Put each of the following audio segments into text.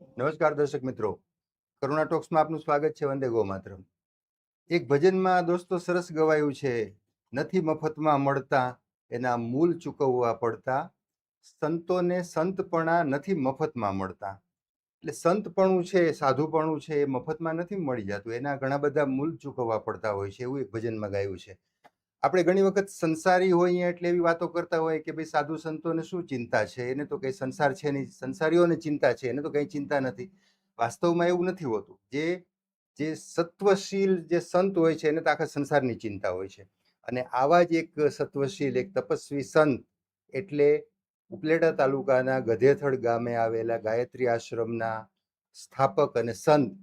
નમસ્કાર દર્શક મિત્રો. કરુણા ટોક્સમાં આપનું સ્વાગત છે, વંદે ગો માતરમ એક ભજનમાં દોસ્તો સરસ ગવાયું છે, નથી મફતમાં મળતા, એના મૂલ ચૂકવવા પડતા, સંતોને સંતપણા નથી મફતમાં મળતા. એટલે સંતપણું છે, સાધુપણું છે, એ મફતમાં નથી મળી જતું, એના ઘણા બધા મૂલ ચૂકવવા પડતા હોય છે, એવું એક ભજનમાં ગાયું છે. આપણે ઘણી વખત સંસારી હોઈએ એટલે એવી વાતો કરતા હોય કે ભાઈ સાધુ સંતોને શું ચિંતા છે? એને તો કંઈ સંસાર છે નહીં. સંસારીઓને ચિંતા છે. એને તો કંઈ ચિંતા નથી. વાસ્તવમાં એવું નથી હોતું. જે જે સત્વશીલ જે સંત હોય છે એને તો આખા સંસારની ચિંતા હોય છે. અને આવા જ એક સત્વશીલ, એક તપસ્વી સંત એટલે ઉપલેટા તાલુકાના ગધેથડ ગામે આવેલા ગાયત્રી આશ્રમના સ્થાપક અને સંત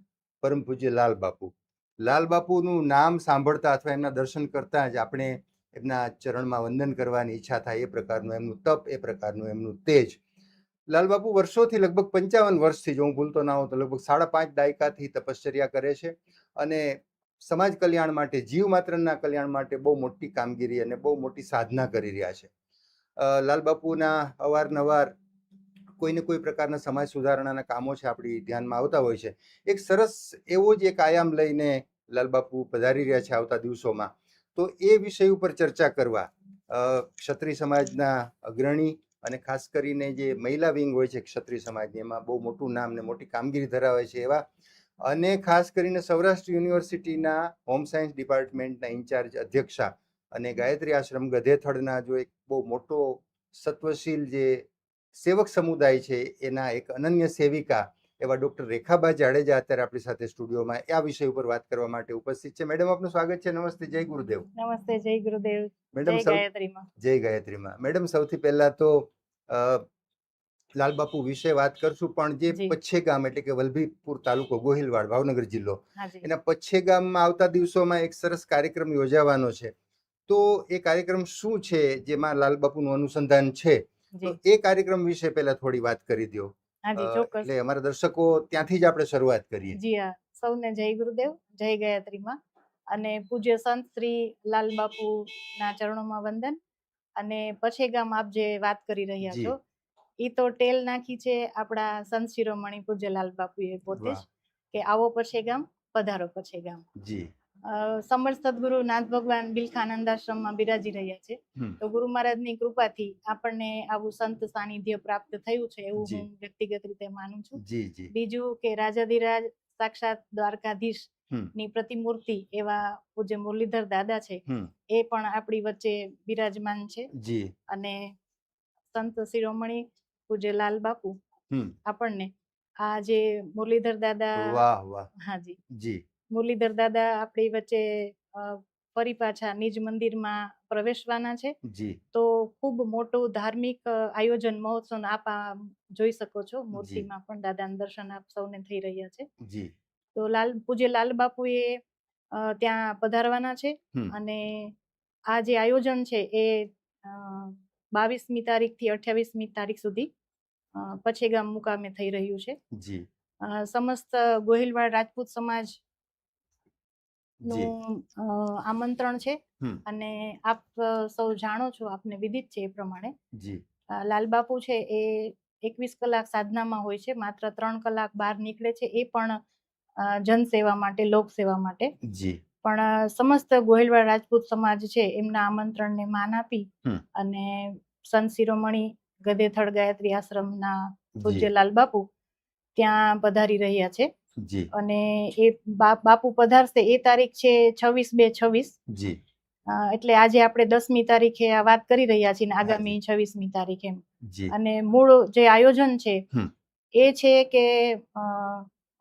પરમ પૂજ્ય લાલ બાપુ લાલ બાપુનું નામ સાંભળતા અથવા એમના દર્શન કરતા જ આપણે એમના ચરણમાં વંદન કરવાની ઈચ્છા થાય એ પ્રકારનું, એમનું તપ એ પ્રકારનું, એમનું તેજ. લાલબાપુ વર્ષોથી લગભગ પંચાવન વર્ષથી, જો હું ભૂલતો ના હોઉં, તો લગભગ સાડા પાંચ દાયકાથી તપશ્ચર્યા કરે છે અને સમાજ કલ્યાણ માટે, જીવ માત્રના કલ્યાણ માટે બહુ મોટી કામગીરી અને બહુ મોટી સાધના કરી રહ્યા છે. લાલબાપુના અવારનવાર કોઈને કોઈ પ્રકારના સમાજ સુધારણાના કામો છે આપણી ધ્યાનમાં આવતા હોય છે. એક સરસ એવો જ એક આયામ લઈને લાલબાપુ પધારી રહ્યા છે આવતા દિવસોમાં. તો એ વિષય ઉપર ચર્ચા કરવા ક્ષત્રિય સમાજના અગ્રણી અને ખાસ કરીને જે મહિલા વિંગ હોય છે ક્ષત્રિય સમાજની, એમાં બહુ મોટું નામ ને મોટી કામગીરી ધરાવે છે એવા અને ખાસ કરીને સૌરાષ્ટ્ર યુનિવર્સિટીના હોમ સાયન્સ ડિપાર્ટમેન્ટના ઇન્ચાર્જ અધ્યક્ષા અને ગાયત્રી આશ્રમ ગધેથડના જો એક બહુ મોટો સત્વશીલ જે સેવક સમુદાય છે એના એક અનન્ય સેવિકા એવા ડોક્ટર રેખાબા જાડેજા અત્યારે આપણી સાથે સ્ટુડિયોમાં આ વિષય ઉપર વાત કરવા માટે ઉપસ્થિત છે. મેડમ આપનું સ્વાગત છે. નમસ્તે. જય ગુરુદેવ. નમસ્તે. જય ગુરુદેવ. મેડમ જય ગાયત્રીમાં. જય ગાયત્રીમાં. મેડમ સૌથી પહેલા તો લાલબાપુ વિશે વાત કરશું પણ જે પચ્છે ગામ એટલે કે વલભીપુર તાલુકો ગોહિલવાડ ભાવનગર જિલ્લો એના પચ્છે ગામમાં આવતા દિવસોમાં એક સરસ કાર્યક્રમ યોજાવાનો છે. તો એ કાર્યક્રમ શું છે? જેમાં લાલબાપુનું અનુસંધાન છે. તો એ કાર્યક્રમ વિશે પહેલા થોડી વાત કરી દો હાજી ચોક્કસ. એટલે અમારા દર્શકો ત્યાંથી જ આપણે શરૂઆત કરીએ. જી હા. સૌને જય ગુરુદેવ જય ગાયત્રીમાં. અને પૂજ્ય સંત શ્રી લાલ બાપુ ના ચરણોમાં વંદન. અને પછે ગામ આપ જે વાત કરી રહ્યા છો ઈ તો ટેલ નાખી છે આપણા સંત શિરોમણી પૂજ્ય લાલ બાપુએ પોતે જ કે આવો પછે ગામ પધારો પછે ગામ. જી. અ, સમર્થ સદગુરુ નાથ ભગવાન બિલખાનંદ આશ્રમમાં બિરાજી રહ્યા છે. તો ગુરુ મહારાજની કૃપાથી આપણને આવું સંત સાનિધ્ય પ્રાપ્ત થયું છે એવું હું વ્યક્તિગત રીતે માનું છું. બીજું કે રાજાધિરાજ સાક્ષાત દ્વારકાધીશની પ્રતિમૂર્તિ એવા પૂજ્ય મુરલીધર દાદા છે એ પણ આપણી વચ્ચે બિરાજમાન છે. અને સંત શિરોમણી પૂજ્ય લાલ બાપુ આપણને આ જે મુરલીધર દાદા વાહ વાહ. હાજી જી. મુરલીધર દાદા આપણી વચ્ચે ફરી પાછા નિજ મંદિરમાં પ્રવેશવાના છે. તો ખૂબ મોટું ધાર્મિક આયોજન મહોત્સવ આપ જોઈ શકો છો. મૂર્તિમાં પણ દાદાના દર્શન આપ સૌને થઈ રહ્યા છે. તો લાલ પૂજ્ય લાલ બાપુએ ત્યાં પધારવાના છે અને આ જે આયોજન છે એ બાવીસમી તારીખથી અઠ્યાવીસમી તારીખ સુધી પછેગામ મુકામે થઈ રહ્યું છે. સમસ્ત ગોહિલવાડ રાજપૂત સમાજ નું આમંત્રણ છે. અને આપ સૌ જાણો છો આપને વિદિત છે એ પ્રમાણે. લાલબાપુ છે એ એકવીસ કલાક સાધનામાં હોય છે માત્ર ત્રણ કલાક બહાર નીકળે છે એ પણ જનસેવા માટે લોકસેવા માટે. પણ સમસ્ત ગોહિલવાડ રાજપૂત સમાજ છે એમના આમંત્રણને માન આપી અને સંત શિરોમણી ગધેથડ ગાયત્રી આશ્રમના પૂજ્ય લાલબાપુ ત્યાં પધારી રહ્યા છે. જી. અને એ બાપુ પધારશે એ તારીખ છે છવ્વીસ બે છવ્વીસ. જી. એટલે આજે આપણે દસમી તારીખે આ વાત કરી રહ્યા છીએ આગામી છવ્વીસમી તારીખે અને મૂળ જે આયોજન છે એ છે કે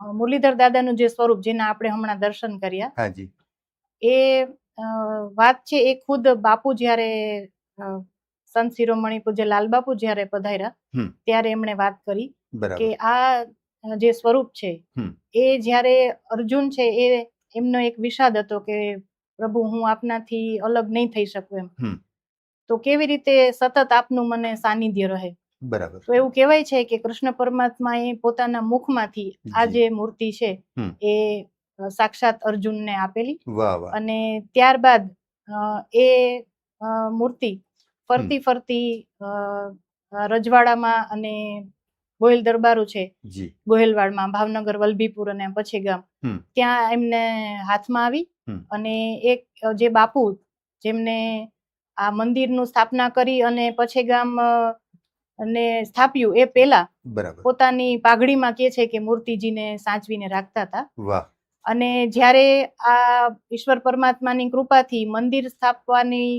મુરલીધર દાદાનું જે સ્વરૂપ જેના આપણે હમણાં દર્શન કર્યા એ વાત છે એ ખુદ બાપુ જ્યારે સંત શિરોમણી પૂજ્ય લાલબાપુ જ્યારે પધાર્યા ત્યારે એમણે વાત કરી કે આ જે સ્વરૂપ છે એ જ્યારે અર્જુન છે એ એમનો એક વિષાદ હતો કે પ્રભુ હું આપનાથી અલગ નહીં થઈ શકું એમ. તો કેવી રીતે સતત આપનું મને સાનિધ્ય રહે? બરાબર. તો એવું કહેવાય છે કે કૃષ્ણ પરમાત્મા એ પોતાના મુખમાંથી આ જે. મૂર્તિ છે એ સાક્ષાત અર્જુનને આપેલી અને ત્યારબાદ એ મૂર્તિ ફરતી ફરતી રજવાડામાં અને ગોહિલ દરબારો છે ગોહિલવાડમાં ભાવનગર વલભીપુર અને પછી ગામ. ત્યાં એમને હાથમાં આવી અને એક જે બાપુ જેમને આ મંદિરનું સ્થાપના કરી અને પછી ગામ ને સ્થાપ્યું એ પેલા પોતાની પાઘડીમાં કે છે કે મૂર્તિજીને સાચવીને રાખતા હતા. અને જ્યારે આ ઈશ્વર પરમાત્માની કૃપાથી મંદિર સ્થાપવાની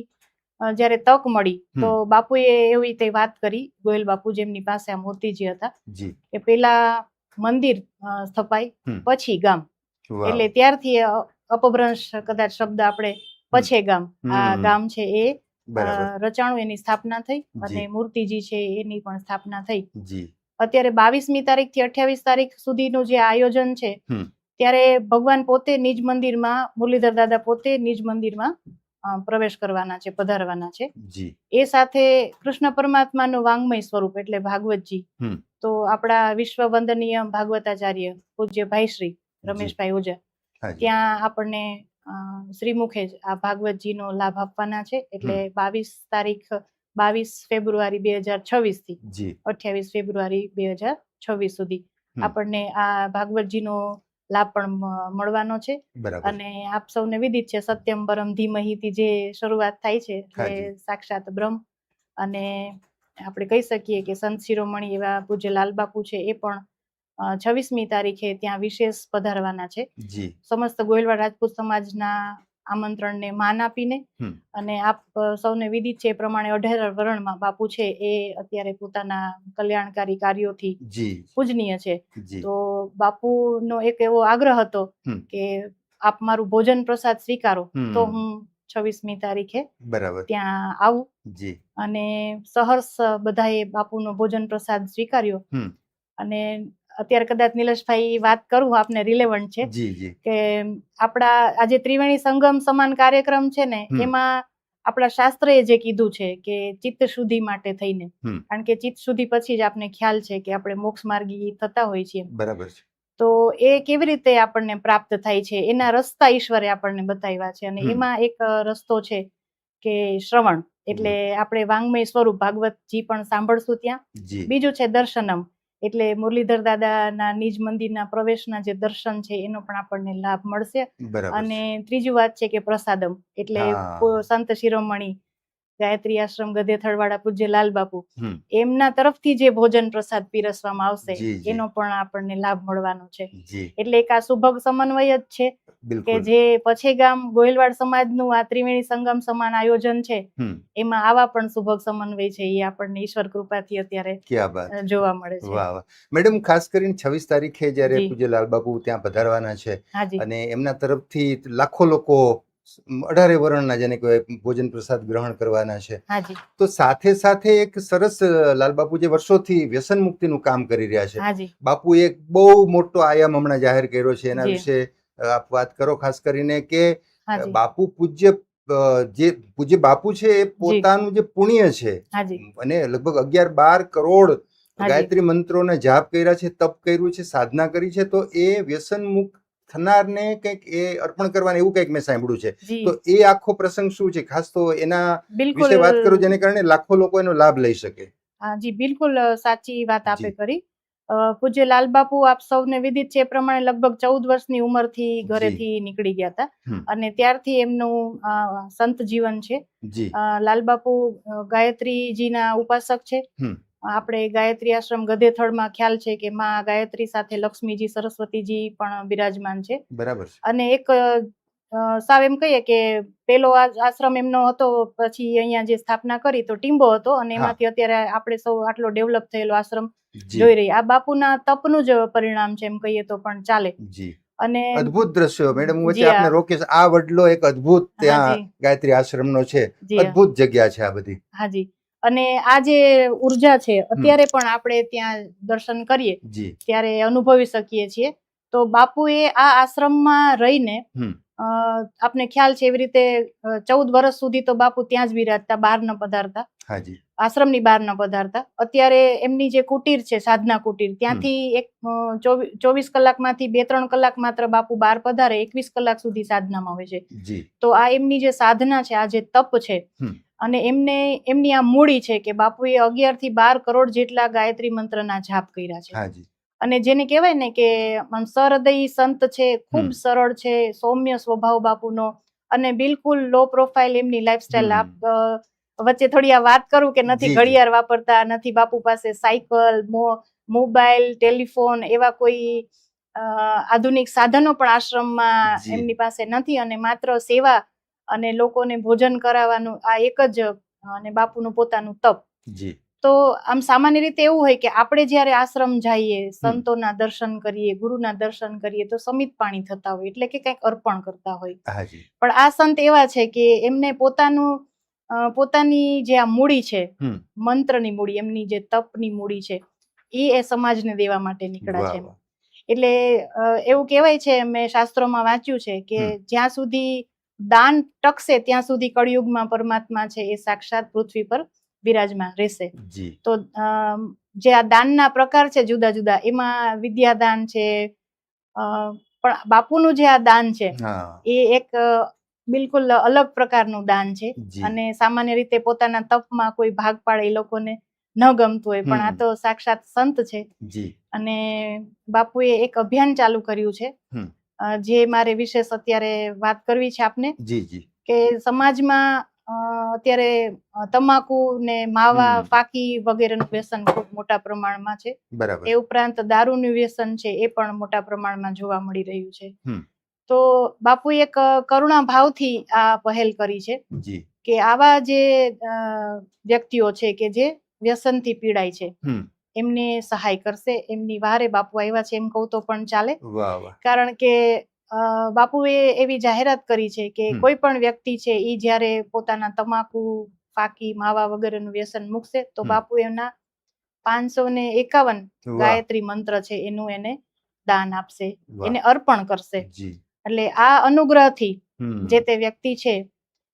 જ્યારે તક મળી તો બાપુએ એવી રીતે વાત કરી ગોયલ બાપુ જેમની પાસે આ મૂર્તિજી હતા એ પેલા મંદિર સ્થપાય પછી ગામ. એટલે ત્યારથી અપભ્રંશ કદાચ શબ્દ આપણે પછે ગામ. આ ગામ છે એ રચાણું એની સ્થાપના થઈ અને મૂર્તિજી છે એની પણ સ્થાપના થઈ. અત્યારે બાવીસમી તારીખથી અઠ્યાવીસ તારીખ સુધીનું જે આયોજન છે ત્યારે ભગવાન પોતે નિજ મંદિરમાં મુરલીધર દાદા પોતે નિજ મંદિરમાં પ્રવેશ કરવાના છે પધારવાના છે. એ સાથે કૃષ્ણ પરમાત્માનું વાંગમય સ્વરૂપ એટલે ભાગવતજી. તો આપણા વિશ્વ વંદનીય ભાગવતાચાર્ય પૂજ્ય ભાઈશ્રી રમેશભાઈ ઓઝા. ત્યાં આપણને શ્રીમુખે જ આ ભાગવતજીનો લાભ આપવાના છે. એટલે બાવીસ તારીખ બાવીસ ફેબ્રુઆરી બે હજાર છવ્વીસથી અઠ્યાવીસ ફેબ્રુઆરી બે હજાર છવ્વીસ સુધી આપણને આ ભાગવતજીનો લાભ પણ મળવાનો છે. અને આપ સૌને વિદિત છે સત્યમ પરમ ધીમહીથી જે શરૂઆત થાય છે એ સાક્ષાત બ્રહ્મ. અને આપણે કહી શકીએ કે સંત શિરોમણી એવા પૂજ્ય લાલબાપુ છે એ પણ છવ્વીસમી તારીખે ત્યાં વિશેષ પધારવાના છે. સમસ્ત ગોયલવાડ રાજપૂત સમાજના આમંત્રણને માન આપીને અને આપ સૌને વિદિત છે એ પ્રમાણે અઢાર વરણમાં બાપુ છે એ અત્યારે પોતાના કલ્યાણકારી કાર્યોથી પૂજનીય છે. તો બાપુનો એક એવો આગ્રહ હતો કે આપ મારું ભોજન પ્રસાદ સ્વીકારો. તો હું છવ્વીસમી તારીખે બરાબર. ત્યાં આવું જી. અને સહર્ષ બધાએ બાપુનો ભોજન પ્રસાદ સ્વીકાર્યો અને અત્યારે કદાચ નિલેશભાઈ વાત કરું આપને રિલેવન્ટ છે. કે આપણા આજે ત્રિવેણી સંગમ સમાન કાર્યક્રમ છે ને એમાં આપણા શાસ્ત્રએ જે કીધું છે કે ચિત્ત શુદ્ધિ માટે થઈને કારણ કે ચિત્ત શુદ્ધિ પછી જ આપને ખ્યાલ છે કે આપણે મોક્ષ માર્ગી થતા હોય છીએ બરાબર છે. તો એ કેવી રીતે આપણને પ્રાપ્ત થાય છે એના રસ્તા ઈશ્વરે આપણને બતાવ્યા છે. અને એમાં એક રસ્તો છે કે શ્રવણ એટલે આપણે વાંગમય સ્વરૂપ ભાગવતજી પણ સાંભળશું ત્યાં. બીજું છે દર્શનમ. એટલે મુરલીધર દાદાના નિજ મંદિરના પ્રવેશના જે દર્શન છે એનો પણ આપણને લાભ મળશે. અને ત્રીજી વાત છે કે પ્રસાદમ. એટલે સંત શિરોમણી ગાયત્રી આશ્રમ ગધેથળવાળા પૂજ્ય લાલ બાપુ એમના તરફથી જે ભોજન પ્રસાદ પીરસવામાં આવશે. એનો પણ આપણને લાભ મળવાનો છે. એટલે એક આ સુભગ સમન્વય જ છે કે જે પછી ગામ ગોહિલવાડ સમાજનું આ ત્રિવેણી સંગમ સમાન આયોજન છે એમાં આવા પણ સુભગ સમન્વય છે એ આપણને ઈશ્વર કૃપાથી અત્યારે જોવા મળે છે. મેડમ ખાસ કરીને છવ્વીસ તારીખે જયારે. પૂજ્ય લાલબાપુ ત્યાં પધારવાના છે અને એમના તરફથી લાખો લોકો અઢારે વર્ણના જેને કહેવાય ભોજન પ્રસાદ ગ્રહણ કરવાના છે. તો સાથે સાથે એક સરસ લાલ લાલબાપુ જે વર્ષોથી વ્યસન મુક્તિનું કામ કરી રહ્યા છે. બાપુ એક બહુ મોટો આયામ હમણાં જાહેર કર્યો છે એના વિશે આપ વાત કરો ખાસ કરીને કે બાપુ પૂજ્ય જે પૂજ્ય બાપુ છે એ પોતાનું જે પુણ્ય છે અને લગભગ અગિયાર બાર કરોડ. ગાયત્રી મંત્રોને જાપ કર્યા છે તપ કર્યું છે સાધના કરી છે તો એ વ્યસન મુક્ત થનારને કંઈક એ અર્પણ કરવાનું એવું કંઈક મેં સાંભળ્યું છે. તો એ આખો પ્રસંગ શું છે? ખાસ તો એના વિશે વાત કરું જેને કારણે લાખો લોકો એનો લાભ લઈ શકે. હા જી બિલકુલ સાચી વાત આપે કરી પૂજ્ય લાલબાપુ આપ સૌને વિદિત છે. એ પ્રમાણે લગભગ ચૌદ વર્ષની ઉંમરથી ઘરેથી નીકળી ગયા હતા. અને ત્યારથી એમનું સંત જીવન છે. જી. અ, લાલબાપુ ગાયત્રીજીના ઉપાસક છે. આપણે ગાયત્રી આશ્રમ ગધેથળમાં ખ્યાલ છે કે માં ગાયત્રી સાથે લક્ષ્મીજી સરસ્વતીજી પણ બિરાજમાન છે. બરાબર અને એક સાવ એમ કહીએ કે પેલો આશ્રમ એમનો હતો પછી અહીંયા જે સ્થાપના કરી તો ટીમ્બો હતો અને એમાંથી અત્યારે આપણે સૌ આટલો ડેવલપ થયેલો આશ્રમ જોઈ રહી આ બાપુના તપનું જ પરિણામ છે એમ કહીએ તો પણ ચાલે. જી. અને અદ્ભુત દ્રશ્યો મેડમ. હું વચ્ચે આપને રોકીશ. આ વડલો એક અદ્ભુત ત્યાં ગાયત્રી આશ્રમનો છે. અદ્ભુત જગ્યા છે આ બધી. હાજી અને આ જે ઊર્જા છે અત્યારે પણ આપણે ત્યાં દર્શન કરીએ ત્યારે અનુભવી શકીએ છીએ. તો બાપુએ આ આશ્રમમાં રહીને આપને ખ્યાલ છે એવી રીતે ચૌદ વર્ષ સુધી તો બાપુ ત્યાં જ બિરાજતા બહાર ન પધારતા. આશ્રમની બહાર ન પધારતા. અત્યારે એમની જે કુટીર છે સાધના કુટીર ત્યાંથી એક ચોવીસ કલાકમાંથી બે ત્રણ કલાક માત્ર બાપુ બહાર પધારે એકવીસ કલાક સુધી સાધનામાં હોય છે. તો આ એમની જે સાધના છે આ જે તપ છે. અને એમને એમની આ મૂડી છે કે બાપુએ અગિયારથી બાર કરોડ જેટલા ગાયત્રી મંત્રના જાપ કર્યા છે. અને જેને કહેવાય ને કે આમ સંત છે ખૂબ સરળ છે સૌમ્ય સ્વભાવ બાપુનો અને બિલકુલ લો પ્રોફાઇલ એમની લાઈફસ્ટાઈલ. આપ વચ્ચે થોડી આ વાત કરું કે નથી ઘડિયાળ વાપરતા નથી બાપુ પાસે સાયકલ મોબાઈલ ટેલિફોન એવા કોઈ આધુનિક સાધનો પણ આશ્રમમાં એમની પાસે નથી અને માત્ર સેવા અને લોકોને ભોજન કરાવવાનું આ એક જ અને બાપુનું પોતાનું તપ. જી. તો આમ સામાન્ય રીતે એવું હોય કે આપણે જ્યારે આશ્રમ જઈએ સંતોના દર્શન કરીએ ગુરુના દર્શન કરીએ તો સમિત પાણી થતા હોય એટલે કે કંઈક અર્પણ કરતા હોય. પણ આ સંત એવા છે કે એમને પોતાનું પોતાની જે આ મૂડી છે મંત્રની મૂડી એમની જે તપની મૂડી છે એ એ સમાજને દેવા માટે નીકળ્યા છે એટલે એવું કહેવાય છે મેં શાસ્ત્રોમાં વાંચ્યું છે કે જ્યાં સુધી દાન ટકશે ત્યાં સુધી કળિયુગમાં પરમાત્મા છે એ સાક્ષાત પૃથ્વી પર બિરાજમાન રહેશે. તો જે આ દાનના પ્રકાર છે જુદા જુદા એમાં વિદ્યાદાન છે પણ બાપુનું જે આ દાન છે એ એક બિલકુલ અલગ પ્રકારનું દાન છે. અને સામાન્ય રીતે પોતાના તપમાં કોઈ ભાગ પાડે એ લોકોને ન ગમતું હોય પણ આ તો સાક્ષાત સંત છે. અને બાપુએ એક અભિયાન ચાલુ કર્યું છે. જે મારે વિશેષ અત્યારે વાત કરવી છે આપને જી જી. કે સમાજમાં અત્યારે તમાકુ ને માવા પાકી ફાકી વગેરેનું વ્યસન ખૂબ મોટા પ્રમાણમાં છે. બરાબર. એ ઉપરાંત દારૂનું વ્યસન છે એ પણ મોટા પ્રમાણમાં જોવા મળી રહ્યું છે. તો બાપુએ એક કરુણા ભાવથી આ પહેલ કરી છે કે આવા જે વ્યક્તિઓ છે કે જે વ્યસનથી પીડાય છે. એમને સહાય કરશે એમની વારે બાપુ આવ્યા છે એમ કહું તો પણ ચાલે. કારણ કે બાપુએ એવી જાહેરાત કરી છે કે કોઈ પણ વ્યક્તિ છે એ જ્યારે પોતાના તમાકુ ફાકી માવા વગેરેનું વ્યસન મૂકશે તો બાપુ એના પાંચસો ને એકાવન ગાયત્રી મંત્ર છે એનું એને દાન આપશે એને અર્પણ કરશે. એટલે આ અનુગ્રહથી થી જે તે વ્યક્તિ છે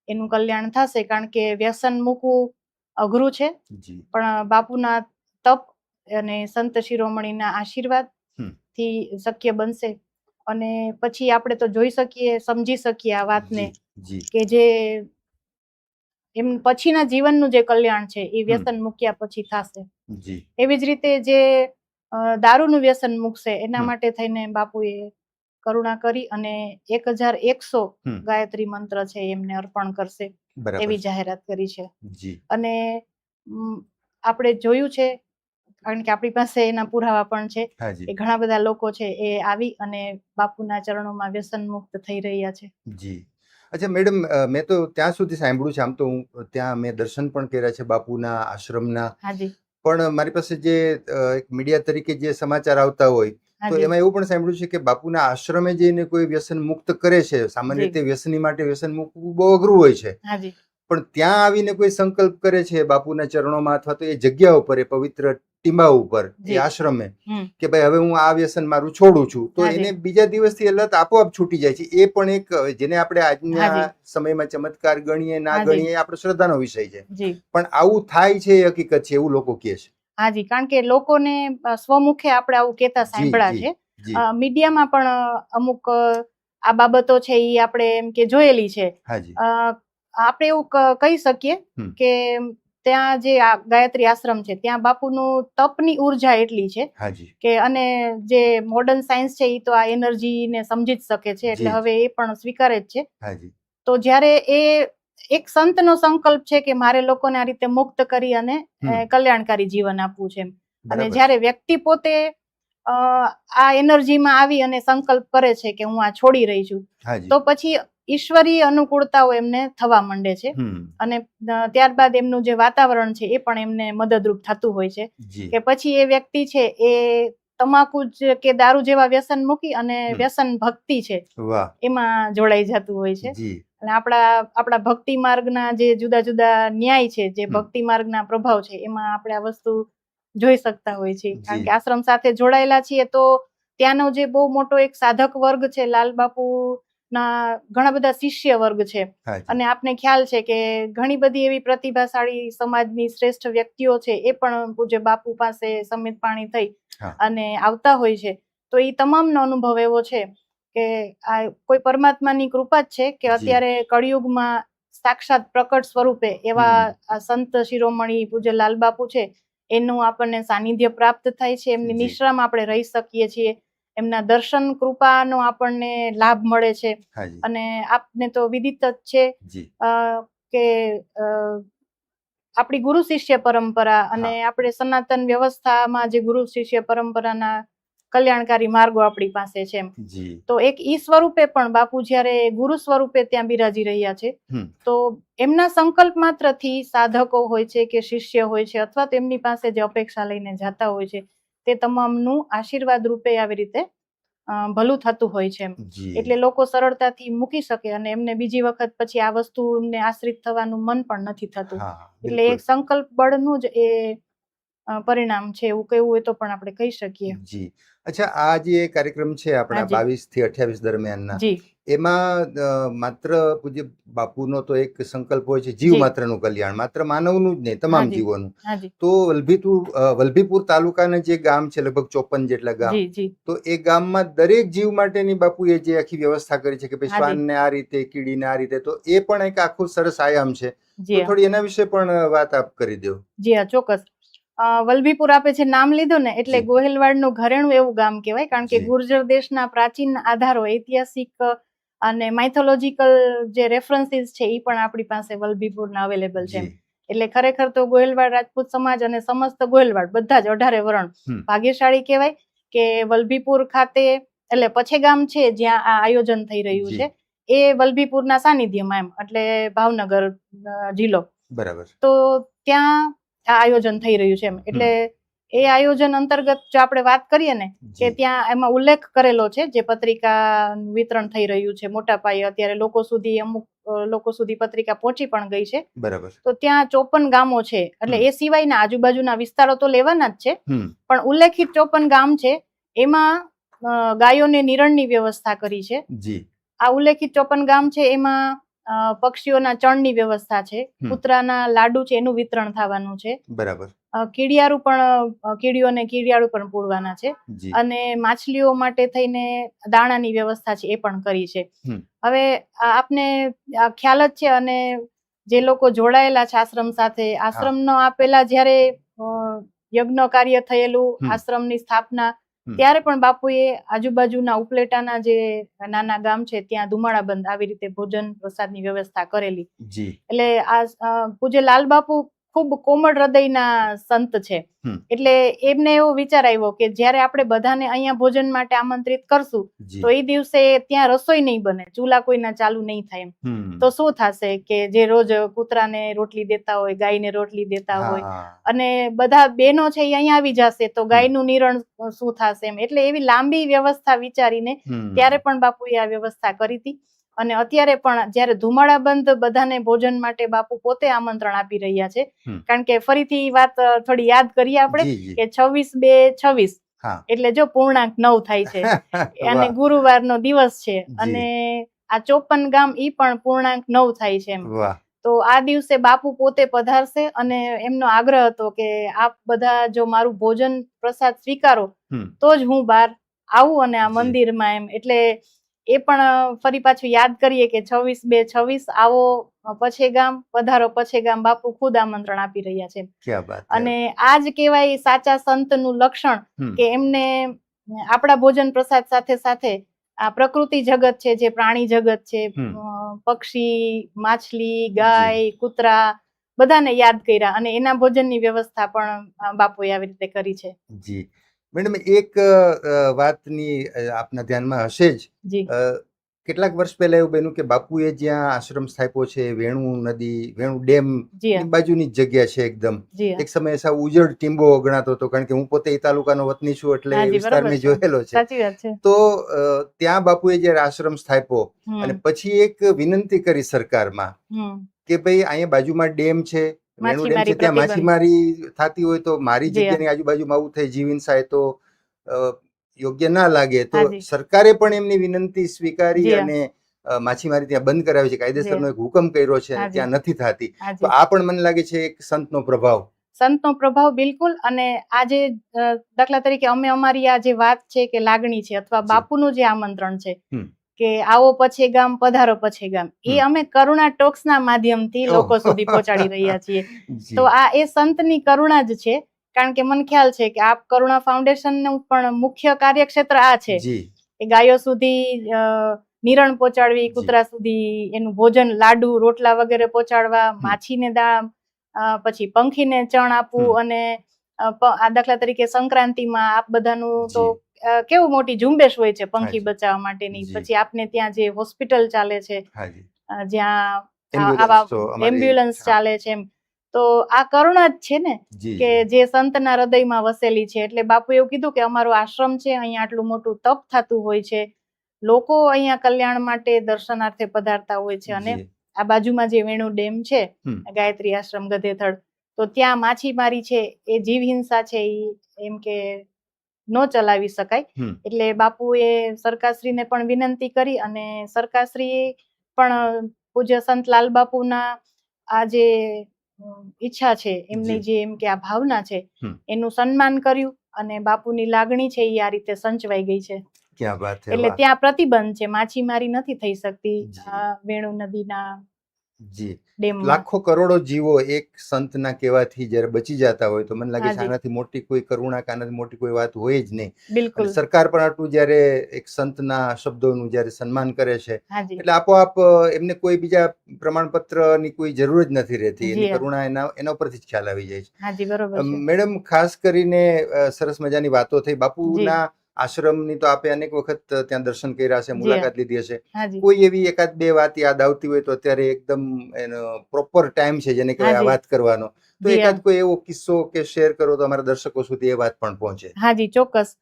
એનું કલ્યાણ થશે કારણ કે વ્યસન મૂકવું અઘરું છે. પણ બાપુના તપ અને સંત શિરોમણીના આશીર્વાદથી શક્ય બનશે. અને પછી આપણે તો જોઈ શકીએ સમજી શકીએ આ વાતને કે જે એમ પછીના જીવનનું જે કલ્યાણ છે એ વ્યસન મૂક્યા પછી થશે. એવી જ રીતે જે દારૂનું વ્યસન મૂકશે એના માટે થઈને બાપુએ કરુણા કરી અને એક હજાર એકસો ગાયત્રી મંત્ર છે એમને અર્પણ કરશે. એવી જાહેરાત કરી છે. અને આપણે જોયું છે કારણ કે આપણી પાસે એના પુરાવા પણ છે. એ કે ઘણા બધા લોકો છે એ આવી અને બાપુના ચરણોમાં વ્યસન મુક્ત થઈ રહ્યા છે. જી. અચ્છા મેડમ મેં તો ત્યાં સુધી સાંભળ્યું છે. આમ તો હું ત્યાં મેં દર્શન પણ કર્યા છે બાપુના આશ્રમના. પણ મારી પાસે જે એક મીડિયા તરીકે જે સમાચાર આવતા હોય તો એમાં એવું પણ સાંભળ્યું છે કે બાપુના આશ્રમે જઈને કોઈ વ્યસન મુક્ત કરે છે. સામાન્ય રીતે વ્યસની માટે વ્યસન મૂકવું બહુ અઘરું હોય છે. પણ ત્યાં આવીને કોઈ સંકલ્પ કરે છે બાપુના ચરણોમાં અથવા તો એ જગ્યા ઉપર એ પવિત્ર ટીંબા ઉપર એ આશ્રમે કે ભાઈ હવે હું આ વ્યસન મારું છોડું છું તો એને બીજા દિવસથી લત આપોઆપ છૂટી જાય છે. એ પણ એક જેને આપણે આજના સમયમાં ચમત્કાર ગણીએ ના ગણીએ આપણો શ્રદ્ધાનો વિષય છે. પણ આવું થાય છે એ હકીકત છે એવું લોકો કહે છે. હાજી કારણ કે લોકોને સ્વમુખે આપણે આવું કહેતા સાંભળ્યા છે. મીડિયામાં પણ અમુક આ બાબતો છે એ આપણે એમ કે જોયેલી છે. આપણે એવું કહી શકીએ કે ત્યાં જે આ ગાયત્રી આશ્રમ છે ત્યાં બાપુનું તપની ઊર્જા એટલી છે કે અને જે મોડર્ન સાયન્સ છે એ તો આ એનર્જીને સમજી જ શકે છે એટલે હવે એ પણ સ્વીકારે જ છે. તો જ્યારે એ એક સંતનો સંકલ્પ છે કે મારે લોકોને આ રીતે મુક્ત કરી અને કલ્યાણકારી જીવન આપવું છે અને જ્યારે વ્યક્તિ પોતે આ એનર્જીમાં આવી અને સંકલ્પ કરે છે કે હું આ છોડી રહી છું તો પછી ઈશ્વરીય અનુકૂળતાઓ એમને થવા માંડે છે. અને ત્યારબાદ એમનું જે વાતાવરણ છે એ પણ એમને મદદરૂપ થતું હોય છે. કે પછી એ વ્યક્તિ છે એ તમાકુ કે દારૂ જેવા વ્યસન મૂકી અને વ્યસન ભક્તિ છે એમાં જોડાઈ જતું હોય છે. અને આપણા આપણા ભક્તિ માર્ગના જે જુદા જુદા ન્યાય છે જે ભક્તિ માર્ગના પ્રભાવ છે એમાં આપણે આ વસ્તુ જોઈ શકતા હોય છે. કારણ કે આશ્રમ સાથે જોડાયેલા છીએ તો ત્યાંનો જે બહુ મોટો એક સાધક વર્ગ છે લાલ બાપુ ના ઘણા બધા શિષ્ય વર્ગ છે. અને આપને ખ્યાલ છે કે ઘણી બધી એવી પ્રતિભાશાળી સમાજની શ્રેષ્ઠ વ્યક્તિઓ છે એ પણ પૂજ્ય બાપુ પાસે સમિત પાણી થઈ અને આવતા હોય છે. તો એ તમામનો અનુભવ એવો છે કે આ કોઈ પરમાત્માની કૃપા જ છે કે અત્યારે કળિયુગમાં સાક્ષાત પ્રકટ સ્વરૂપે એવા આ સંત શિરોમણી પૂજ્ય લાલબાપુ છે એનું આપણને સાનિધ્ય પ્રાપ્ત થાય છે એમની. નિશ્રામાં આપણે રહી શકીએ છીએ. એમના દર્શન કૃપાનો આપણને લાભ મળે છે. અને આપને તો વિદિત જ છે. કે આપણી ગુરુ શિષ્ય પરંપરા અને આપણે સનાતન વ્યવસ્થામાં જે ગુરુ શિષ્ય પરંપરાના કલ્યાણકારી માર્ગો આપણી પાસે છે એમ. તો એક ઈ સ્વરૂપે પણ બાપુ જ્યારે ગુરુ સ્વરૂપે ત્યાં બિરાજી રહ્યા છે તો એમના સંકલ્પ માત્રથી સાધકો હોય છે કે શિષ્ય હોય છે અથવા તેમની પાસે જે અપેક્ષા લઈને જતા હોય છે તે તમામનું આશીર્વાદ રૂપે આવી રીતે ભલું થતું હોય છે એટલે લોકો સરળતાથી મૂકી શકે અને એમને બીજી વખત પછી આ વસ્તુને આશ્રિત થવાનું મન પણ નથી થતું. એટલે એક સંકલ્પ બળનું જ એ પરિણામ છે એવું કેવું હોય તો પણ આપણે કહી શકીએ. જી. અચ્છા આ જે કાર્યક્રમ છે આપણા બાવીસથી અઠ્યાવીસ દરમિયાનના જી. એમાં માત્ર પૂજ્ય બાપુનો તો એક સંકલ્પ હોય છે જીવ. માત્રનું કલ્યાણ માત્ર માનવનું જ નહીં તમામ. જીવોનું. તો વલભીપુર વલભીપુર તાલુકાના જે ગામ છે લગભગ ચોપન જેટલા ગામ તો એ ગામમાં દરેક જીવ માટેની બાપુએ જે આખી વ્યવસ્થા કરી છે કે ભાઈ. શ્વાનને આ રીતે કીડીને આ રીતે તો એ પણ એક આખું સરસ આયામ છે. તો થોડી એના વિશે પણ વાત આપ કરી દો. જી હા ચોક્કસ. વલભીપુર આપે છે નામ લીધું ને એટલે ગોહિલવાડનું ઘરેણું એવું ગામ કહેવાય કારણ કે ગુર્જર દેશના પ્રાચીન આધારો ઐતિહાસિક અને માઇથોલોજીકલ જે રેફરન્સીસ છે એ પણ આપણી પાસે વલભીપુરના અવેલેબલ છે. એટલે ખરેખર તો ગોયલવાડ રાજપૂત સમાજ અને સમસ્ત ગોયલવાડ બધા જ અઢારે વરણ ભાગ્યશાળી કહેવાય કે વલભીપુર ખાતે એટલે પછે ગામ છે જ્યાં આ આયોજન થઈ રહ્યું છે એ વલભીપુરના સાનિધ્યમાં એમ એટલે ભાવનગર જિલ્લો. બરાબર. તો ત્યાં આ આયોજન થઈ રહ્યું છે એમ. એટલે એ આયોજન અંતર્ગત જો આપણે વાત કરીએ ને કે ત્યાં એમાં ઉલ્લેખ કરેલો છે જે પત્રિકા વિતરણ થઈ રહ્યું છે મોટા પાયે અત્યારે લોકો સુધી અમુક લોકો સુધી પત્રિકા પહોંચી પણ ગઈ છે. બરાબર. તો ત્યાં ચોપન ગામો છે એટલે એ સિવાયના આજુબાજુના વિસ્તારો તો લેવાના જ છે પણ ઉલ્લેખિત ચોપન ગામ છે એમાં ગાયોને નિરણની વ્યવસ્થા કરી છે. જી. આ ઉલ્લેખિત ચોપન ગામ છે એમાં પક્ષીઓના ચણની વ્યવસ્થા છે. કૂતરાના લાડુ છે એનું વિતરણ થવાનું છે. બરાબર. કીડિયારું પણ કીડીઓને કીડિયારું પણ પૂરવાના છે. અને માછલીઓ માટે થઈને દાણાની વ્યવસ્થા છે એ પણ કરી છે. હવે આપને ખ્યાલ જ છે અને જે લોકો જોડાયેલા છે આશ્રમ સાથે આશ્રમનો આપેલા જ્યારે યજ્ઞ કાર્ય થયેલું આશ્રમની સ્થાપના ત્યારે પણ બાપુએ આજુબાજુના ઉપલેટાના જે નાના ગામ છે ત્યાં ધુમાડાબંધ આવી રીતે ભોજન પ્રસાદની વ્યવસ્થા કરેલી. એટલે આ પૂજ્ય લાલ બાપુ ખૂબ કોમળ હૃદયના સંત છે. એટલે એમને એવો વિચાર આવ્યો કે જ્યારે આપણે બધાને અહીંયા ભોજન માટે આમંત્રિત કરશું તો એ દિવસે ત્યાં રસોઈ નહીં બને ચૂલા કોઈના ચાલુ નહીં થાય એમ. તો શું થશે કે જે રોજ કૂતરાને રોટલી દેતા હોય ગાયને રોટલી દેતા હોય અને બધા બહેનો છે એ અહીંયા આવી જશે તો ગાયનું નિરણ શું થશે એમ. એટલે એવી લાંબી વ્યવસ્થા વિચારીને ત્યારે પણ બાપુએ આ વ્યવસ્થા કરી હતી. અને અત્યારે પણ જ્યારે ધુમાડાબંધ બધાને ભોજન માટે બાપુ પોતે આમંત્રણ આપી રહ્યા છે. કારણ કે ફરીથી વાત થોડી યાદ કરીએ આપણે કે છવ્વીસ બે છવ્વીસ એટલે જો પૂર્ણાંક નવ થાય છે. અને ગુરુવારનો દિવસ છે. અને આ ચોપન ગામ ઈ પણ પૂર્ણાંક નવ થાય છે એમ. તો આ દિવસે બાપુ પોતે પધારશે અને એમનો આગ્રહ હતો કે આપ બધા જો મારું ભોજન પ્રસાદ સ્વીકારો તો જ હું બહાર આવું અને આ મંદિરમાં એમ. એટલે એ પણ ફરી પાછું યાદ કરીએ કે છવ્વીસ બે છવ્વીસ આવો પછે ગામ પધારો પછે ગામ બાપુ ખુદ આમંત્રણ આપી રહ્યા છે. અને આ જ કહેવાય સાચા સંતનું લક્ષણ કે એમને આપણા ભોજન પ્રસાદ સાથે સાથે આ પ્રકૃતિ જગત છે જે પ્રાણી જગત છે પક્ષી માછલી ગાય કૂતરા બધાને યાદ કર્યા અને એના ભોજનની વ્યવસ્થા પણ બાપુએ આવી રીતે કરી છે. જી. મેડમ એક વાતની આપના ધ્યાનમાં હશે જ. કેટલાક વર્ષ પહેલા એવું બન્યું કે બાપુએ જ્યાં આશ્રમ સ્થાપ્યો છે વેણુ નદી વેણુ ડેમ બાજુની જ જગ્યા છે એકદમ. એક સમયે એસા ઉજળ ટીંબો ગણાતો હતો કારણ કે હું પોતે એ તાલુકાનો વતની છું એટલે એ વિસ્તાર મેં જોયેલો છે. તો ત્યાં બાપુએ જયારે આશ્રમ સ્થાપ્યો અને પછી એક વિનંતી કરી સરકારમાં કે ભાઈ અહીંયા બાજુમાં ડેમ છે વેણુ ડેમ છે માછીમારી ત્યાં માછીમારી થતી હોય તો મારી જગ્યાની આજુબાજુમાં આવું થઈ જીવ હિંસા તો યોગ્ય ના લાગે. તો સરકારે પણ એમની વિનંતી સ્વીકારી અને માછીમારી ત્યાં બંધ કરાવી છે. કાયદેસરનો એક હુકમ કર્યો છે ત્યાં નથી થતી. તો આ પણ મને લાગે છે એક સંતનો પ્રભાવ. સંતનો પ્રભાવ બિલકુલ અને આજે દાખલા તરીકે અમે અમારી આ જે વાત છે કે લાગણી છે અથવા. બાપુનું જે આમંત્રણ છે. કે આવો પછી ગામ પધારો પછી ગામ. એ અમે કરુણા ટોક્સ ના માધ્યમથી. લોકો સુધી પહોંચાડી રહ્યા છીએ. તો આ એ સંતની કરુણા જ છે કારણ કે મને ખ્યાલ છે કે આપ કરુણા ફાઉન્ડેશનનું પણ મુખ્ય કાર્યક્ષેત્ર આ છે. એ કે ગાયો સુધી નિરણ પહોંચાડવી કૂતરા સુધી એનું ભોજન લાડુ રોટલા વગેરે પહોંચાડવા માછીને અ, પછી પંખીને ચણ આપવું અને આ દાખલા તરીકે સંક્રાંતિમાં આપ બધાનું તો કેવું મોટી ઝુંબેશ હોય છે પંખી બચાવવા માટેની. પછી આપને ત્યાં જે હોસ્પિટલ ચાલે છે જ્યાં આવા એમ્બ્યુલન્સ ચાલે છે એમ. તો આ કરુણા જ છે ને કે જી. સંતના હૃદયમાં વસેલી છે. એટલે બાપુ એવું કીધું કે અમારો આશ્રમ છે અહીંયા આટલું મોટું તપ થતું હોય છે. લોકો અહીંયા કલ્યાણ માટે દર્શનાર્થે પધારતા હોય છે અને આ બાજુમાં જે વેણુ ડેમ છે ગાયત્રી આશ્રમ ગધેથડ તો ત્યાં માછીમારી છે એ જીવ હિંસા છે એ એમ કે ન ચલાવી શકાય. એટલે બાપુએ સરકારશ્રીને પણ વિનંતી કરી અને સરકારશ્રીએ પણ પૂજ્ય સંત લાલ બાપુના આ જે ઈચ્છા છે એમની જે. એમ કે આ ભાવના છે એનું સન્માન કર્યું અને બાપુની લાગણી છે એ આ રીતે સંચવાઈ ગઈ છે. એટલે ત્યાં પ્રતિબંધ છે માછીમારી નથી થઈ શકતી વેણુ નદીના જી. લાખો કરોડો જીવો એક સંતના કહેવાથી જ્યારે બચી જતા હોય તો મને લાગે છે આનાથી મોટી કોઈ કરુણા કે આનાથી મોટી કોઈ વાત હોય જ નહીં. બિલકુલ. સરકાર પણ આટલું જ્યારે એક સંતના શબ્દોનું જ્યારે સન્માન કરે છે એટલે આપોઆપ એમને કોઈ બીજા પ્રમાણપત્રની કોઈ જરૂર જ નથી રહેતી. એની કરુણા એના એના ઉપરથી જ ખ્યાલ આવી જાય છે. મેડમ ખાસ કરીને સરસ મજાની વાતો થઈ. બાપુના આશ્રમની તો આપે અનેક વખત ત્યાં દર્શન કર્યા છે મુલાકાત લીધી હશે. કોઈ એવી એકાદ બે વાત યાદ આવતી હોય તો અત્યારે એકદમ એનો પ્રોપર ટાઈમ છે જેને કહેવાય વાત કરવાનો. તો એકાદ કોઈ એવો કિસ્સો કે શેર કરો તો અમારા દર્શકો સુધી એ વાત પણ પહોંચે. હાજી ચોક્કસ.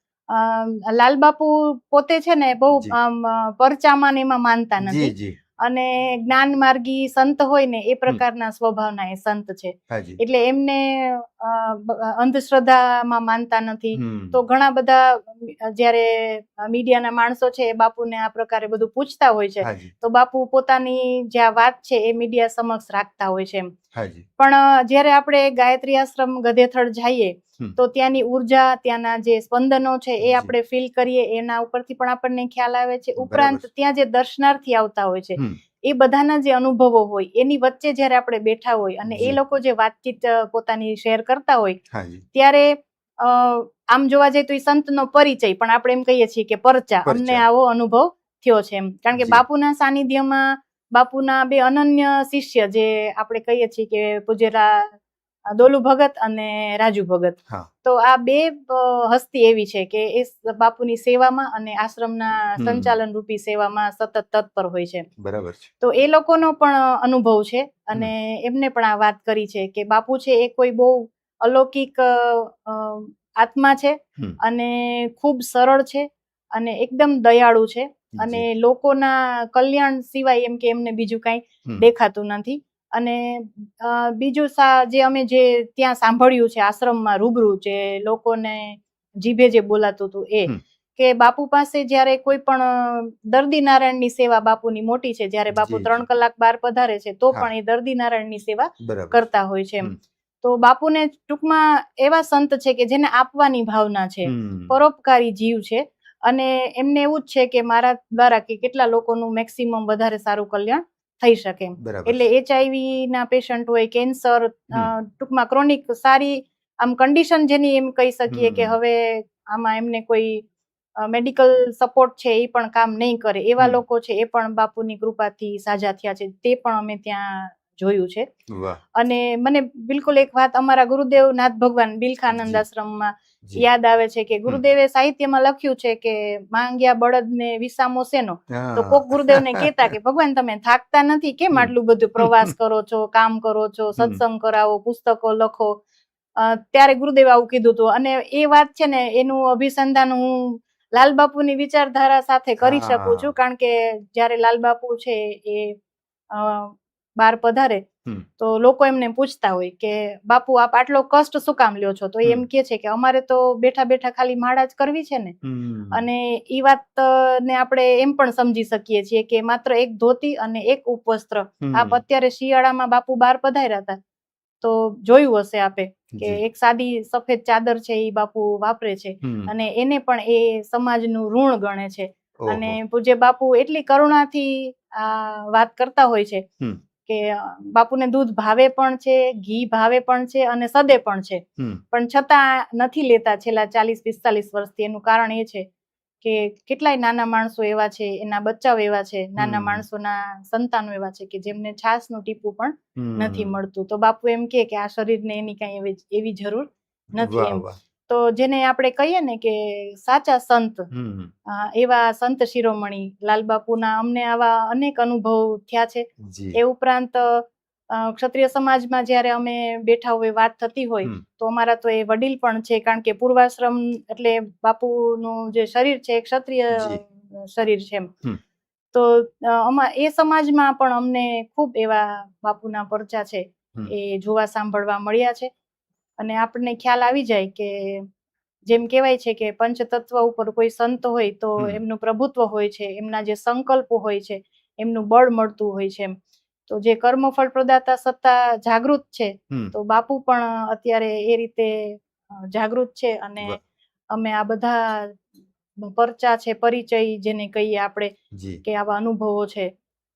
લાલબાપુ લાલ પોતે છે ને બહુ જી. આમ અ, પરચામાં એમાં માનતા નથી. અને જ્ઞાન માર્ગી સંત હોય ને એ પ્રકારના સ્વભાવના એ સંત છે. એટલે એમને અંધશ્રદ્ધામાં માનતા નથી. તો ઘણા બધા જ્યારે મીડિયાના માણસો છે એ બાપુને આ પ્રકારે બધું પૂછતા હોય છે તો બાપુ પોતાની જે આ વાત છે એ મીડિયા સમક્ષ રાખતા હોય છે એમ. પણ જ્યારે આપણે ગાયત્રી આશ્રમ ગધેથડ જઈએ. તો ત્યાંની ઊર્જા ત્યાંના જે સ્પંદનો છે એ આપણે ફીલ કરીએ એના ઉપરથી પણ આપણને ખ્યાલ આવે છે. ઉપરાંત ત્યાં જે દર્શનાર્થી આવતા હોય છે એ બધાના જે અનુભવો હોય એની વચ્ચે જ્યારે આપણે બેઠા હોય અને એ લોકો જે વાતચીત પોતાની શેર કરતા હોય ત્યારે આમ જોવા જઈએ તો એ સંતનો પરિચય પણ આપણે એમ કહીએ છીએ કે પરચા. અમને આવો અનુભવ થયો છે એમ. કારણ કે બાપુના સાનિધ્યમાં બાપુના બે અનન્ય શિષ્ય જે આપણે કહીએ છીએ કે પૂજ્યરા દોલુ ભગત અને રાજુ ભગત. તો આ બે હસ્તી એવી છે કે એ બાપુની સેવામાં અને આશ્રમના સંચાલન રૂપી સેવામાં સતત તત્પર હોય છે. બરાબર છે. તો એ લોકોનો પણ અનુભવ છે અને એમને પણ આ વાત કરી છે કે બાપુ છે એ કોઈ બહુ અલૌકિક આત્મા છે અને ખૂબ સરળ છે અને એકદમ દયાળુ છે. અને લોકોના કલ્યાણ સિવાય એમ કે એમને બીજું કાંઈ દેખાતું નથી. અને બીજું સા જે અમે જે ત્યાં સાંભળ્યું છે આશ્રમમાં રૂબરૂ જે લોકોને જીભે જે બોલાતું હતું એ કે બાપુ પાસે જ્યારે કોઈ પણ દર્દી નારાયણની સેવા બાપુની મોટી છે જ્યારે બાપુ ત્રણ કલાક બહાર પધારે છે તો પણ એ દર્દી નારાયણની સેવા કરતા હોય છે એમ. તો બાપુને ટૂંકમાં એવા સંત છે કે જેને આપવાની ભાવના છે પરોપકારી જીવ છે. અને એમને એવું જ છે કે મારા દ્વારા કે કેટલા લોકોનું મેક્સિમમ વધારે સારું કલ્યાણ થઈ શકે એટલે. એચઆઈવી ના પેશન્ટ હોય કેન્સર ટૂંકમાં ક્રોનિક સારી આમ કન્ડિશન જેની એમ કહી શકીએ કે હવે આમાં એમને કોઈ મેડિકલ સપોર્ટ છે એ પણ કામ નહીં કરે. એવા લોકો છે એ પણ બાપુની કૃપાથી સાજા થયા છે. તે પણ અમે ત્યાં જોયું છે. અને મને બિલકુલ એક વાત અમારા ગુરુદેવ નાથ ભગવાન બિલખાનંદ. આશ્રમમાં યાદ આવે છે કે ગુરુદેવે સાહિત્યમાં લખ્યું છે કે માંગ્યા બળદ ને વિસામો શેનો? તો કોક કોક ગુરુદેવને કેતા કે ભગવાન તમે થાકતા નથી? કેમ આટલું બધું પ્રવાસ કરો છો કામ કરો છો સત્સંગ કરાવો પુસ્તકો લખો? ત્યારે ગુરુદેવ આવું કીધું હતું. અને એ વાત છે ને એનું અભિસંધાન હું લાલબાપુની વિચારધારા સાથે કરી શકું છું. કારણ કે જ્યારે લાલબાપુ છે એ બહાર પધારે તો લોકો એમને પૂછતા હોય કે બાપુ આપ આટલો કષ્ટ શું કામ લ્યો છો? તો એમ કે છે કે અમારે તો બેઠા બેઠા ખાલી માળા જ કરવી છે ને. અને ઈ વાત ને આપણે એમ પણ સમજી શકીએ છીએ કે માત્ર એક ધોતી અને એક ઉપવસ્ત્ર. આપ અત્યારે શિયાળામાં બાપુ બહાર પધાર્યા હતા તો જોયું હશે આપે કે એક સાદી સફેદ ચાદર છે એ બાપુ વાપરે છે અને એને પણ એ સમાજનું ઋણ ગણે છે. અને પૂજ્ય બાપુ એટલી કરુણાથી આ વાત કરતા હોય છે. કે બાપુને દૂધ ભાવે પણ છે ઘી ભાવે પણ છે અને સદે પણ છે. પણ છતાં નથી લેતા છેલ્લા ચાલીસ પિસ્તાલીસ વર્ષથી. એનું કારણ એ છે કે કેટલાય નાના માણસો એવા છે એના બચ્ચાઓ એવા છે નાના માણસોના સંતાનો એવા છે કે જેમને છાસનું ટીપું પણ નથી મળતું. તો બાપુ એમ કે આ શરીરને એની કઈ એવી જરૂર નથી એમ. તો જેને આપણે કહીએ ને કે સાચા સંત એવા સંત શિરોમણી લાલબાપુના અમને આવા અનેક અનુભવ થયા છે. એ ઉપરાંત ક્ષત્રિય સમાજમાં જ્યારે અમે બેઠા હોય વાત થતી હોય તો અમારા તો એ વડીલ પણ છે કારણ કે પૂર્વાશ્રમ એટલે બાપુનું જે શરીર છે એ ક્ષત્રિય શરીર છે એમ. તો એ સમાજમાં પણ અમને ખૂબ એવા બાપુના પરચા છે એ જોવા સાંભળવા મળ્યા છે. અને આપણને ખ્યાલ આવી જાય કે જેમ કહેવાય છે કે પંચતત્વ ઉપર કોઈ સંત હોય તો એમનું પ્રભુત્વ હોય છે એમના જે સંકલ્પો હોય છે એમનું બળ મળતું હોય છે એમ. તો જે કર્મફળ પ્રદાતા સત્તા જાગૃત છે તો બાપુ પણ અત્યારે એ રીતે જાગૃત છે અને અમે આ બધા પરચા છે પરિચય જેને કહીએ આપણે કે આવા અનુભવો છે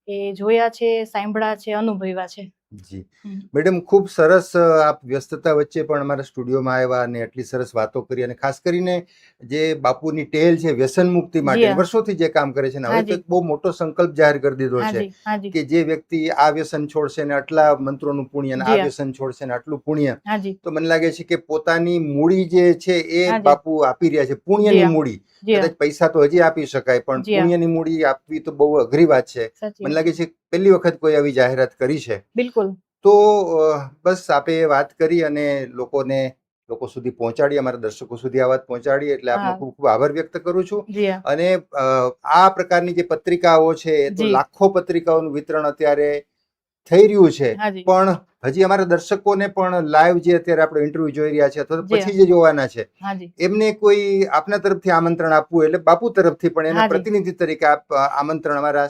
એ જોયા છે સાંભળ્યા છે અનુભવ્યા છે. જી. મેડમ ખૂબ સરસ આપ વ્યસ્તતા વચ્ચે પણ અમારા સ્ટુડિયોમાં આવ્યા અને એટલી સરસ વાતો કરી અને ખાસ કરીને જે બાપુની ટેલ છે વ્યસન મુક્તિ માટે વર્ષોથી જે કામ કરે છે ને હવે તો એક બહુ મોટો સંકલ્પ જાહેર કરી દીધો છે કે જે વ્યક્તિ આ વ્યસન છોડશે ને આટલા મંત્રોનું પુણ્ય અને આ વ્યસન છોડશે ને આટલું પુણ્ય તો મને લાગે છે કે પોતાની મૂડી જે છે એ બાપુ આપી રહ્યા છે પુણ્યની મૂડી. કદાચ પૈસા તો હજી આપી શકાય પણ પુણ્યની મૂડી આપવી તો બહુ અઘરી વાત છે. મને લાગે છે પહેલી વખત કોઈ આવી જાહેરાત કરી છે બિલકુલ. તો બસ આપે વાત કરી અને લોકોને લોકો સુધી પહોંચાડી અમારા દર્શકો સુધી આ વાત પહોંચાડી એટલે આપનો ખૂબ ખૂબ આભાર વ્યક્ત કરું છું. અને આ પ્રકારની જે પત્રિકાઓ છે તો લાખો પત્રિકાઓનું વિતરણ અત્યારે થઈ રહ્યું છે. પણ હજી અમારા દર્શકોને પણ લાઈવ જે અત્યારે આપણે ઇન્ટરવ્યુ જોઈ રહ્યા છે અથવા તો પછી જે જોવાના છે એમને કોઈ આપના તરફથી આમંત્રણ આપવું એટલે બાપુ તરફથી પણ એના પ્રતિનિધિ તરીકે આપ આમંત્રણ અમારા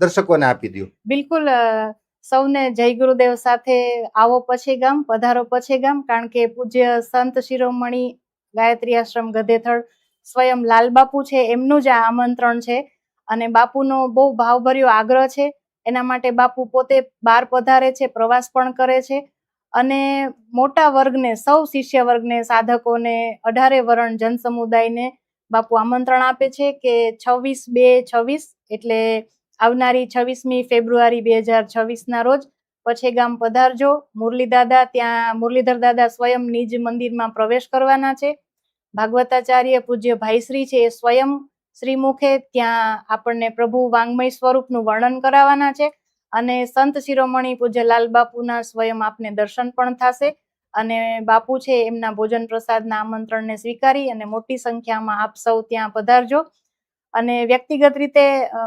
દર્શકોને આપી દો બિલકુલ સૌને જય ગુરુદેવ સાથે આવો પછી ગામ, પધારો પછી ગામ, કારણ કે પૂજ્ય સંત શિરોમણી ગાયત્રી આશ્રમ ગધેથળ સ્વયં લાલબાપુ છે, એમનું જ આ આમંત્રણ છે. અને બાપુનો બહુ ભાવભર્યો આગ્રહ છે. એના માટે બાપુ પોતે બહાર પધારે છે, પ્રવાસ પણ કરે છે. અને મોટા વર્ગને, સૌ શિષ્ય વર્ગને, સાધકોને, અઢારે વરણ જન સમુદાયને બાપુ આમંત્રણ આપે છે કે છવ્વીસ બે છવ્વીસ એટલે આવનારી છવ્વીસમી ફેબ્રુઆરી બે હજાર છવ્વીસના રોજ પછી ગામ પધારજો. મુરલી દાદા ત્યાં, મુરલીધર દાદા સ્વયં નિજ મંદિરમાં પ્રવેશ કરવાના છે. ભાગવતાચાર્ય પૂજ્ય ભાઈશ્રી છે એ સ્વયં શ્રીમુખે ત્યાં આપણને પ્રભુ વાંગમય સ્વરૂપનું વર્ણન કરાવવાના છે અને સંત શિરોમણી પૂજ્ય લાલ બાપુના સ્વયં આપને દર્શન પણ થશે અને બાપુ છે એમના ભોજન પ્રસાદના આમંત્રણને સ્વીકારી અને મોટી સંખ્યામાં આપ સૌ ત્યાં પધારજો. અને વ્યક્તિગત રીતે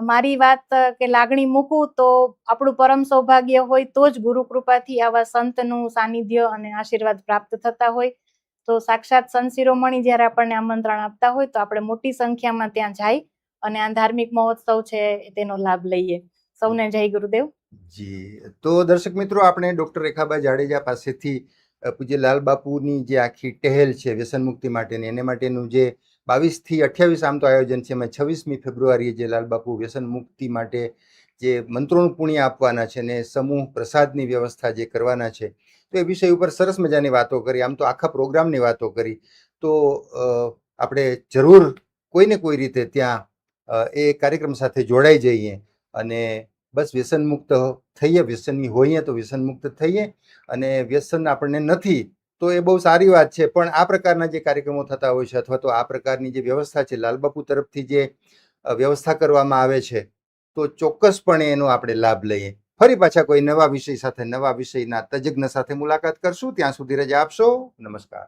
મારી વાત કે લાગણી મૂકું તો આપણું પરમ સૌભાગ્ય હોય તો જ ગુરુ કૃપાથી આવા સંતનું સાનિધ્ય અને આશીર્વાદ પ્રાપ્ત થતા હોય. તો સાક્ષાત સંત શિરોમણી જ્યારે આપણને આમંત્રણ આપતા હોય તો આપણે મોટી સંખ્યામાં ત્યાં જઈ અને આ ધાર્મિક મહોત્સવ છે તેનો લાભ લઈએ. સૌને જય ગુરુદેવ. જી, તો દર્શક મિત્રો આપણે ડોક્ટર રેખાબા જાડેજા પાસેથી પૂજ્ય લાલ બાપુની જે આખી ટહેલ છે વ્યસન મુક્તિ માટેની, એને માટેનું જે બાવીસથી અઠ્યાવીસ આમ તો આયોજન છે. એમાં છવ્વીસમી ફેબ્રુઆરીએ જે લાલ બાપુ વ્યસન મુક્તિ માટે જે મંત્રોનું પુણ્ય આપવાના છે ને સમૂહ પ્રસાદની વ્યવસ્થા જે કરવાના છે, તો એ વિષય ઉપર સરસ મજાની વાતો કરી. આમ તો આખા પ્રોગ્રામની વાતો કરી. તો આપણે જરૂર કોઈને કોઈ રીતે ત્યાં એ કાર્યક્રમ સાથે જોડાઈ જઈએ અને બસ વ્યસન મુક્ત થઈએ, વ્યસનની હોઈએ તો વ્યસન મુક્ત થઈએ અને વ્યસન આપણને નથી તો એ બહુ સારી વાત છે. પણ આ પ્રકારના જે કાર્યક્રમો થતા હોય છે અથવા તો આ પ્રકારની જે વ્યવસ્થા છે લાલબાપુ તરફથી જે વ્યવસ્થા કરવામાં આવે છે, તો ચોક્કસપણે એનો આપણે લાભ લઈએ. ફરી પાછા કોઈ નવા વિષય સાથે, નવા વિષયના તજજ્ઞ સાથે મુલાકાત કરશું. ત્યાં સુધી રજા આપશો. નમસ્કાર.